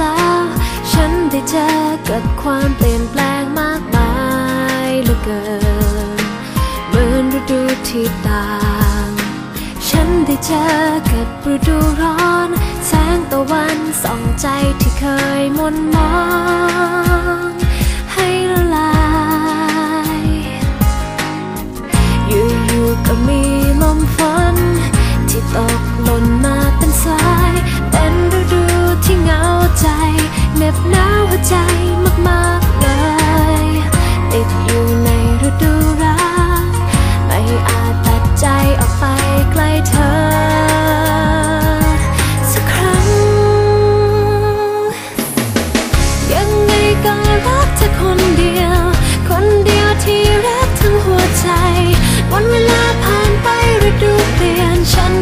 แล้ว ฉันได้เจอกับความเปลี่ยนแปลงมากมายเหลือเกินเหมือนฤดูที่ต่าง ฉันได้เจอกับฤดูร้อน แสงตะวันส่องใจที่เคยมนมอง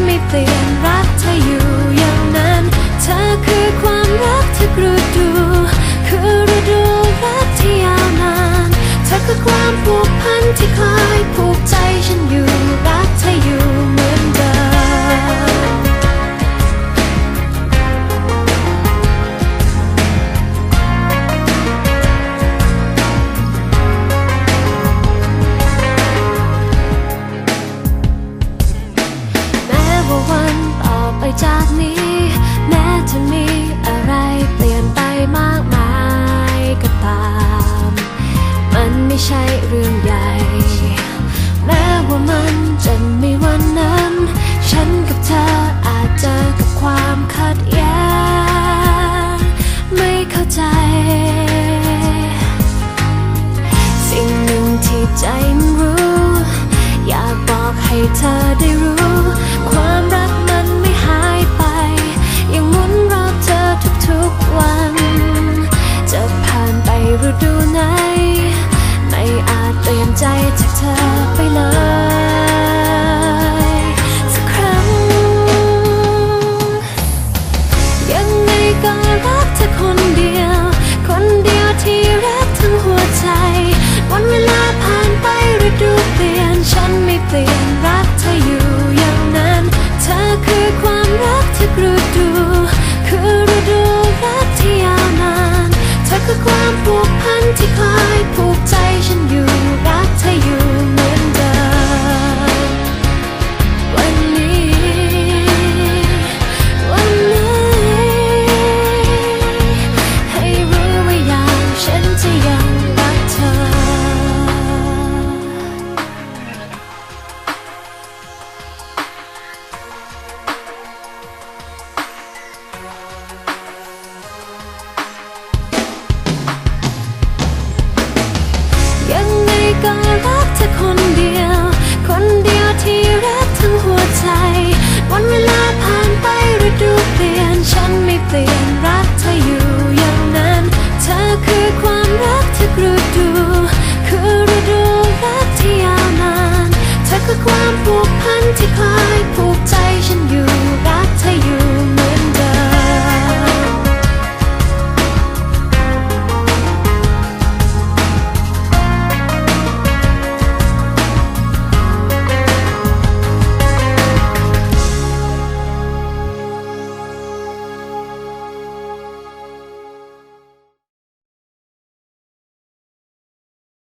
ไม่เปลี่ยนรักเธออยู่อย่างนั้น เธอคือความรักทุกฤดู คือฤดูรักที่ยาวนาน เธอคือความผูกพันที่คอยผูกใจฉันอยู่ นี้ แม้จะมีอะไรเปลี่ยนไปมากมายก็ตาม มันไม่ใช่เรื่องใหญ่ แม้ว่ามันจะมีวันนั้น ฉันกับเธออาจเจอกับความขัด เธอไปเลยสักครั้ง ยังไงก็รักเธอคนเดียว คนเดียวที่รักทั้งหัวใจ วันเวลาผ่านไปฤดูเปลี่ยนฉันไม่เปลี่ยน คนเดียว คนเดียวที่รักทั้งหัวใจ วันเวลาผ่านไปฤดูเปลี่ยน ฉันไม่เปลี่ยนรักเธออยู่อย่างนั้น เธอคือความรักทุกฤดู คือฤดูรักที่ยาวนาน เธอคือความผูกพันที่คอย